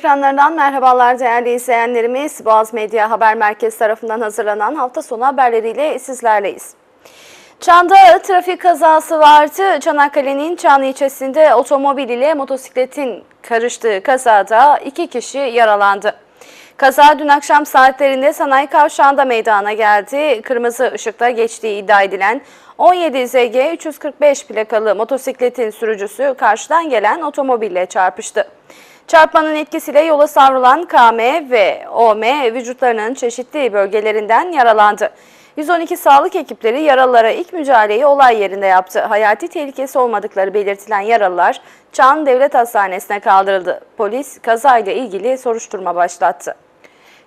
Ekranlarından merhabalar değerli izleyenlerimiz. Boğaz Medya Haber Merkezi tarafından hazırlanan hafta sonu haberleriyle sizlerleyiz. Çan'da trafik kazası vardı. Çanakkale'nin Çan ilçesinde otomobil ile motosikletin karıştığı kazada iki kişi yaralandı. Kaza dün akşam saatlerinde sanayi kavşağında meydana geldi. Kırmızı ışıkta geçtiği iddia edilen 17 ZG 345 plakalı motosikletin sürücüsü karşıdan gelen otomobille çarpıştı. Çarpmanın etkisiyle yola savrulan KM ve OM vücutlarının çeşitli bölgelerinden yaralandı. 112 sağlık ekipleri yaralılara ilk müdahaleyi olay yerinde yaptı. Hayati tehlikesi olmadıkları belirtilen yaralılar Çan Devlet Hastanesi'ne kaldırıldı. Polis kazayla ilgili soruşturma başlattı.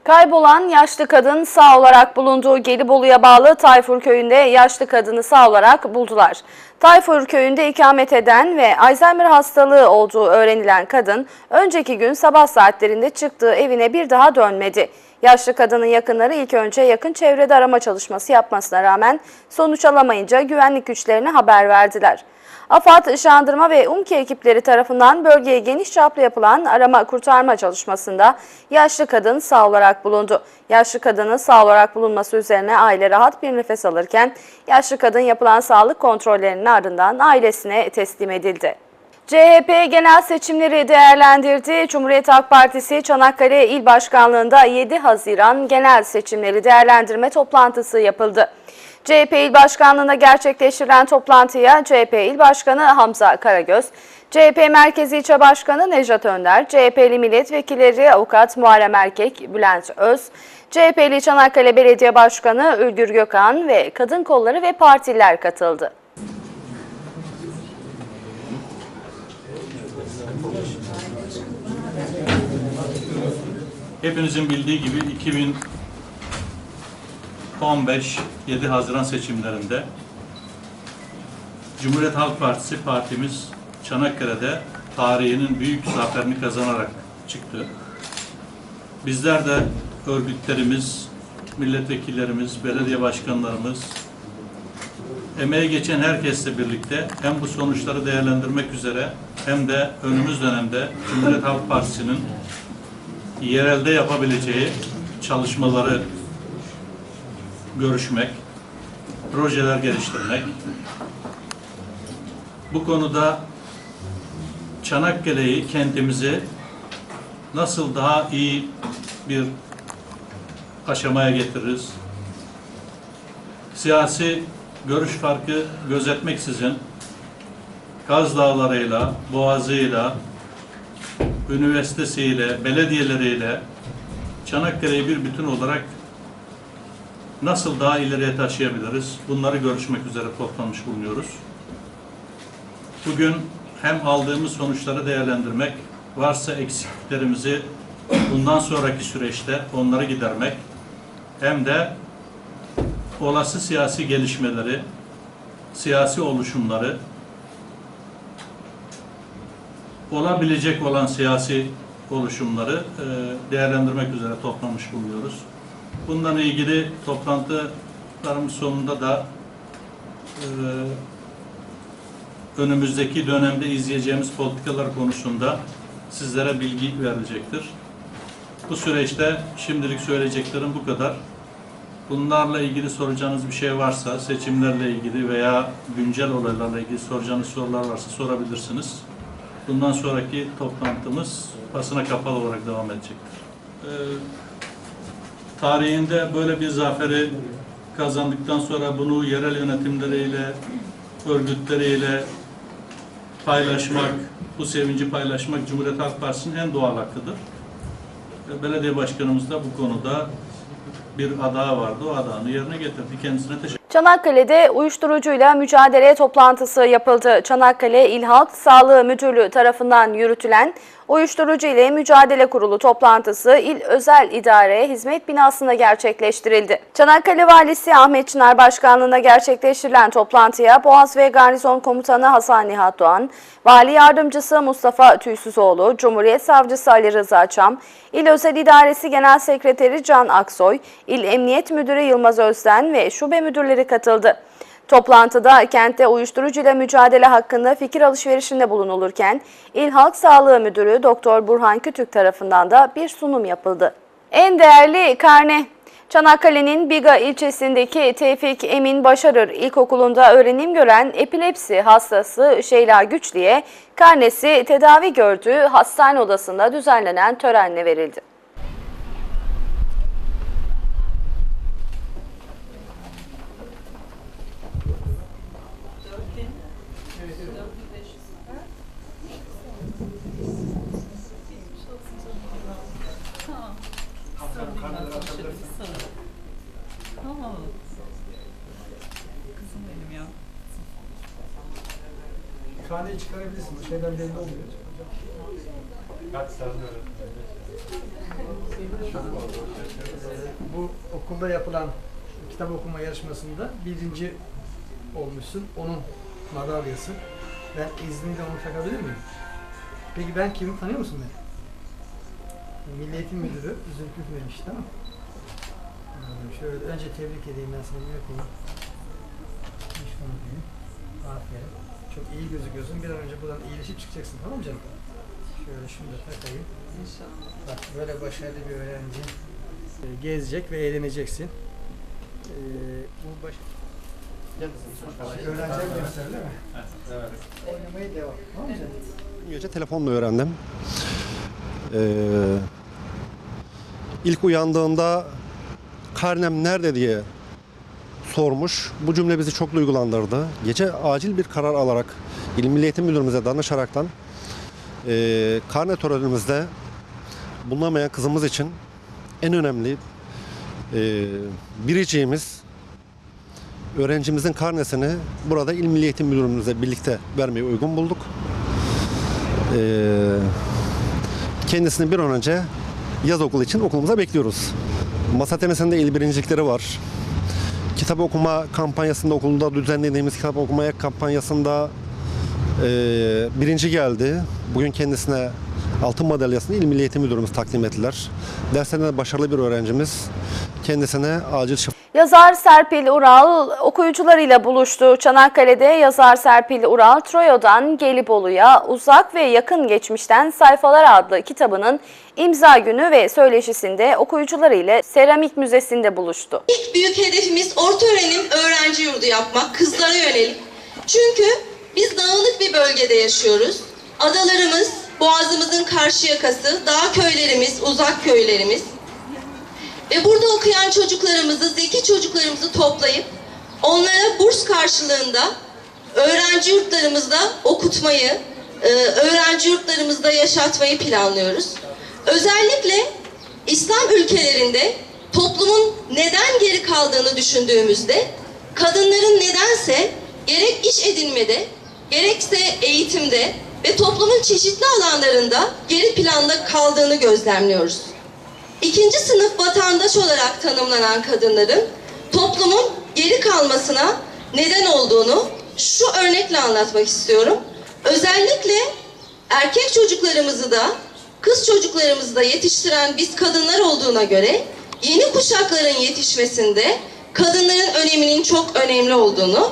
Kaybolan yaşlı kadın sağ olarak bulunduğu Gelibolu'ya bağlı Tayfur köyünde yaşlı kadını sağ olarak buldular. Tayfur köyünde ikamet eden ve Alzheimer hastalığı olduğu öğrenilen kadın önceki gün sabah saatlerinde çıktığı evine bir daha dönmedi. Yaşlı kadının yakınları ilk önce yakın çevrede arama çalışması yapmasına rağmen sonuç alamayınca güvenlik güçlerine haber verdiler. AFAD, Jandarma ve UMKE ekipleri tarafından bölgeye geniş çaplı yapılan arama kurtarma çalışmasında yaşlı kadın sağ olarak bulundu. Yaşlı kadının sağ olarak bulunması üzerine aile rahat bir nefes alırken yaşlı kadın yapılan sağlık kontrollerinin ardından ailesine teslim edildi. CHP genel seçimleri değerlendirdi. Cumhuriyet Halk Partisi Çanakkale İl Başkanlığı'nda 7 Haziran genel seçimleri değerlendirme toplantısı yapıldı. CHP İl Başkanlığı'nda gerçekleştirilen toplantıya CHP İl Başkanı Hamza Karagöz, CHP Merkezi İlçe Başkanı Nejat Önder, CHP'li milletvekilleri Avukat Muharrem Erkek, Bülent Öz, CHP'li Çanakkale Belediye Başkanı Ülgür Gökhan ve kadın kolları ve partiler katıldı. Hepinizin bildiği gibi 2015 7 Haziran seçimlerinde Cumhuriyet Halk Partisi partimiz Çanakkale'de tarihinin büyük zaferini kazanarak çıktı. Bizler de örgütlerimiz, milletvekillerimiz, belediye başkanlarımız, emeği geçen herkesle birlikte hem bu sonuçları değerlendirmek üzere hem de önümüz dönemde Cumhuriyet Halk Partisi'nin yerelde yapabileceği çalışmaları görüşmek, projeler geliştirmek. Bu konuda Çanakkale'yi, kentimizi nasıl daha iyi bir aşamaya getiririz? Siyasi görüş farkı gözetmeksizin Kaz Dağları'yla, Boğazı'yla, üniversitesiyle, belediyeleriyle Çanakkale'yi bir bütün olarak nasıl daha ileriye taşıyabiliriz? Bunları görüşmek üzere toplanmış bulunuyoruz. Bugün hem aldığımız sonuçları değerlendirmek, varsa eksikliklerimizi bundan sonraki süreçte onları gidermek, hem de olası siyasi gelişmeleri, siyasi oluşumları olabilecek olan siyasi oluşumları e, değerlendirmek üzere toplamış bulunuyoruz. Bundan ilgili toplantılarımız sonunda da e, önümüzdeki dönemde izleyeceğimiz politikalar konusunda sizlere bilgi verilecektir. Bu süreçte şimdilik söyleyeceklerim bu kadar. Bunlarla ilgili soracağınız bir şey varsa, seçimlerle ilgili veya güncel olaylarla ilgili soracağınız sorular varsa sorabilirsiniz. Bundan sonraki toplantımız basına kapalı olarak devam edecektir. Ee, tarihinde böyle bir zaferi kazandıktan sonra bunu yerel yönetimleriyle, örgütleriyle paylaşmak, bu sevinci paylaşmak Cumhuriyet Halk Partisi'nin en doğal hakkıdır. Belediye başkanımız da bu konuda bir adağı vardı. O adağını yerine getirdi. Kendisine teşekkür Çanakkale'de uyuşturucuyla mücadele toplantısı yapıldı. Çanakkale İl Halk Sağlığı Müdürlüğü tarafından yürütülen Uyuşturucu ile Mücadele Kurulu toplantısı İl Özel İdare Hizmet Binası'nda gerçekleştirildi. Çanakkale Valisi Ahmet Çınar Başkanlığı'nda gerçekleştirilen toplantıya Boğaz ve Garnizon Komutanı Hasan Nihat Doğan, Vali Yardımcısı Mustafa Tüysüzoğlu, Cumhuriyet Savcısı Ali Rıza Çam, İl Özel İdaresi Genel Sekreteri Can Aksoy, İl Emniyet Müdürü Yılmaz Özden ve şube müdürleri katıldı. Toplantıda kentte uyuşturucuyla mücadele hakkında fikir alışverişinde bulunulurken İl Halk Sağlığı Müdürü Doktor Burhan Kütük tarafından da bir sunum yapıldı. En değerli karne Çanakkale'nin Biga ilçesindeki Tevfik Emin Başarır İlkokulu'nda öğrenim gören epilepsi hastası Şeyla Güçlü'ye karnesi tedavi gördüğü hastane odasında düzenlenen törenle verildi. Karneyi çıkarabilirsin. Bu şeyden belli olmuyor. Bu okulda yapılan kitap okuma yarışmasında birinci olmuşsun. Onun madalyası. Ben izniyle onu takabilir miyim? Peki ben kimi tanıyor musun beni? Milli Eğitim Müdürü Zülküf tamam mı? Ee, Şöyle önce tebrik edeyim ben seni. Şunu öpeyim. Aferin. Çok iyi gözüküyorsun. Bir an önce buradan iyileşip çıkacaksın tamam mı canım? Şöyle şunu da takayım. İnşallah. Bak böyle başarılı bir öğrenci. Ee, Gezecek ve eğleneceksin. Ee, bu baş... Öğrenci göster değil mi? Evet. Oynamaya devam. Tamam mı canım? Gece telefonla öğrendim. Ee, ilk uyandığında karnem nerede diye sormuş. Bu cümle bizi çok duygulandırdı. Gece acil bir karar alarak İl Milli Eğitim Müdürümüze danışaraktan e, karne törenimizde bulunamayan kızımız için en önemli e, biriciğimiz öğrencimizin karnesini burada İl Milli Eğitim Müdürümüzle birlikte vermeyi uygun bulduk. Ee, kendisini bir an önce yaz okulu için okulumuza bekliyoruz. Masa tenisinde il birincilikleri var. Kitap okuma kampanyasında okulda düzenlediğimiz kitap okumaya kampanyasında e, birinci geldi. Bugün kendisine altın madalyasını İl Milli Eğitim Müdürümüz takdim ettiler. Derslerinde de başarılı bir öğrencimiz. Kendisine acil şifa Yazar Serpil Ural okuyucularıyla buluştu. Çanakkale'de yazar Serpil Ural Troya'dan Gelibolu'ya uzak ve yakın geçmişten sayfalar adlı kitabının imza günü ve söyleşisinde okuyucularıyla Seramik Müzesi'nde buluştu. İlk büyük hedefimiz orta öğrenim öğrenci yurdu yapmak, kızlara yönelik. Çünkü biz dağınık bir bölgede yaşıyoruz. Adalarımız, boğazımızın karşı yakası, dağ köylerimiz, uzak köylerimiz. Ve burada okuyan çocuklarımızı, zeki çocuklarımızı toplayıp onlara burs karşılığında öğrenci yurtlarımızda okutmayı, e, öğrenci yurtlarımızda yaşatmayı planlıyoruz. Özellikle İslam ülkelerinde toplumun neden geri kaldığını düşündüğümüzde kadınların nedense gerek iş edinmede, gerekse eğitimde ve toplumun çeşitli alanlarında geri planda kaldığını gözlemliyoruz. İkinci sınıf vatandaş olarak tanımlanan kadınların toplumun geri kalmasına neden olduğunu şu örnekle anlatmak istiyorum. Özellikle erkek çocuklarımızı da kız çocuklarımızı da yetiştiren biz kadınlar olduğuna göre yeni kuşakların yetişmesinde kadınların öneminin çok önemli olduğunu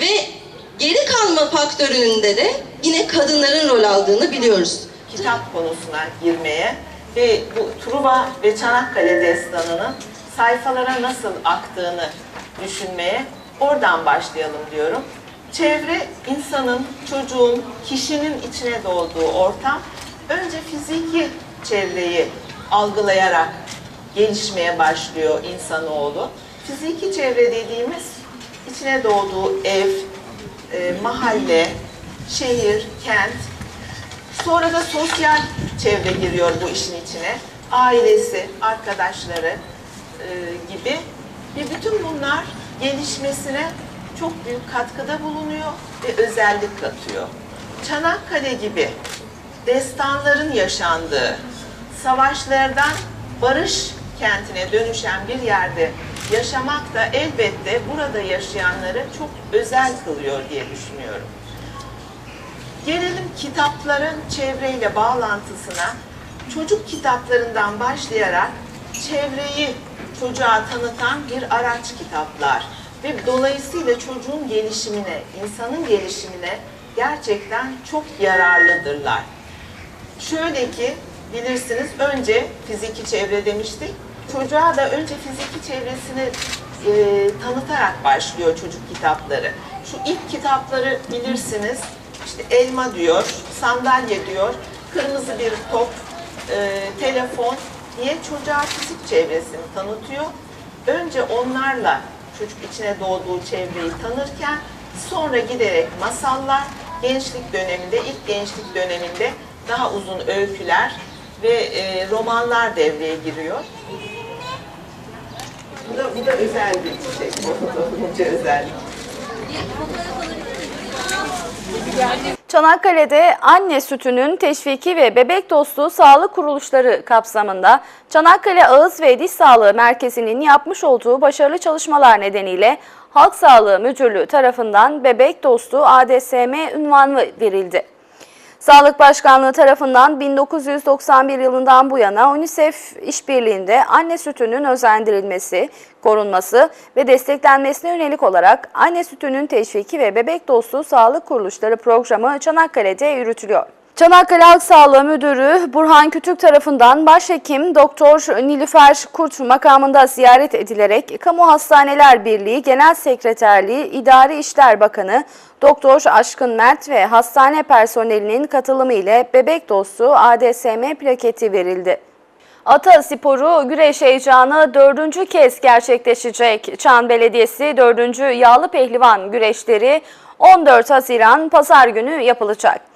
ve geri kalma faktöründe de yine kadınların rol aldığını biliyoruz. kitap konusuna girmeye ve bu Truva ve Çanakkale destanının sayfalara nasıl aktığını düşünmeye oradan başlayalım diyorum. Çevre insanın, çocuğun, kişinin içine doğduğu ortam önce fiziki çevreyi algılayarak gelişmeye başlıyor insanoğlu. Fiziki çevre dediğimiz içine doğduğu ev, e, mahalle, şehir, kent, Sonra da sosyal çevre giriyor bu işin içine. Ailesi, arkadaşları e, gibi. Ve bütün bunlar gelişmesine çok büyük katkıda bulunuyor ve özellik katıyor. Çanakkale gibi destanların yaşandığı, savaşlardan barış kentine dönüşen bir yerde yaşamak da elbette burada yaşayanları çok özel kılıyor diye düşünüyorum. Gelelim kitapların çevreyle bağlantısına. Çocuk kitaplarından başlayarak çevreyi çocuğa tanıtan bir araç kitaplar. ve dolayısıyla çocuğun gelişimine, insanın gelişimine gerçekten çok yararlıdırlar. Şöyle ki bilirsiniz önce fiziki çevre demiştik. Çocuğa da önce fiziki çevresini e, tanıtarak başlıyor çocuk kitapları. Şu ilk kitapları bilirsiniz. İşte elma diyor, sandalye diyor, kırmızı bir top, e, telefon diye çocuğa fizik çevresini tanıtıyor. Önce onlarla çocuk içine doğduğu çevreyi tanırken sonra giderek masallar, gençlik döneminde, ilk gençlik döneminde daha uzun öyküler ve e, romanlar devreye giriyor. Bu da, bu da özel bir çiçek. Bunca özellik. Çanakkale'de anne sütünün teşviki ve bebek dostu sağlık kuruluşları kapsamında Çanakkale Ağız ve Diş Sağlığı Merkezi'nin yapmış olduğu başarılı çalışmalar nedeniyle Halk Sağlığı Müdürlüğü tarafından bebek dostu ADSM ünvanı verildi. Sağlık Başkanlığı tarafından 1991 yılından bu yana UNICEF işbirliğinde anne sütünün özendirilmesi, korunması ve desteklenmesine yönelik olarak anne sütünün teşviki ve bebek dostu sağlık kuruluşları programı Çanakkale'de yürütülüyor. Çanakkale Halk Sağlığı Müdürü Burhan Kütük tarafından Başhekim Doktor Nilüfer Kurt makamında ziyaret edilerek Kamu Hastaneler Birliği Genel Sekreterliği İdari İşler Bakanı Doktor Aşkın Mert ve hastane personelinin katılımı ile bebek dostu ADSM plaketi verildi. Ata sporu güreş heyecanı dördüncü kez gerçekleşecek. Çan Belediyesi dördüncü yağlı pehlivan güreşleri 14 Haziran Pazar günü yapılacak.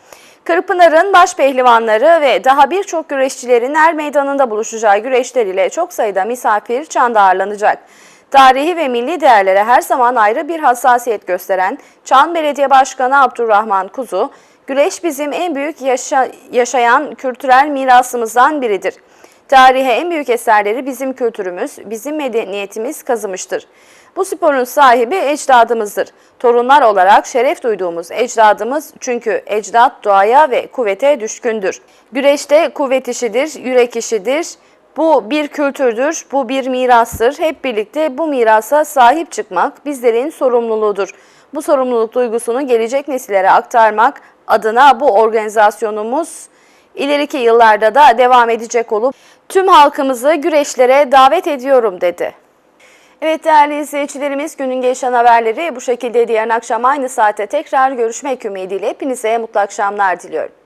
Kırpınar'ın baş pehlivanları ve daha birçok güreşçilerin er meydanında buluşacağı güreşler ile çok sayıda misafir Çan'da ağırlanacak. Tarihi ve milli değerlere her zaman ayrı bir hassasiyet gösteren Çan Belediye Başkanı Abdurrahman Kuzu, güreş bizim en büyük yaşa- yaşayan kültürel mirasımızdan biridir. Tarihe en büyük eserleri bizim kültürümüz, bizim medeniyetimiz kazımıştır. Bu sporun sahibi ecdadımızdır. Torunlar olarak şeref duyduğumuz ecdadımız çünkü ecdat doğaya ve kuvvete düşkündür. Güreşte kuvvet işidir, yürek işidir. Bu bir kültürdür, bu bir mirastır. Hep birlikte bu mirasa sahip çıkmak bizlerin sorumluluğudur. Bu sorumluluk duygusunu gelecek nesillere aktarmak adına bu organizasyonumuz ileriki yıllarda da devam edecek olup tüm halkımızı güreşlere davet ediyorum dedi. Evet değerli izleyicilerimiz günün gelişen haberleri bu şekilde yarın akşam aynı saate tekrar görüşmek ümidiyle hepinize mutlu akşamlar diliyorum.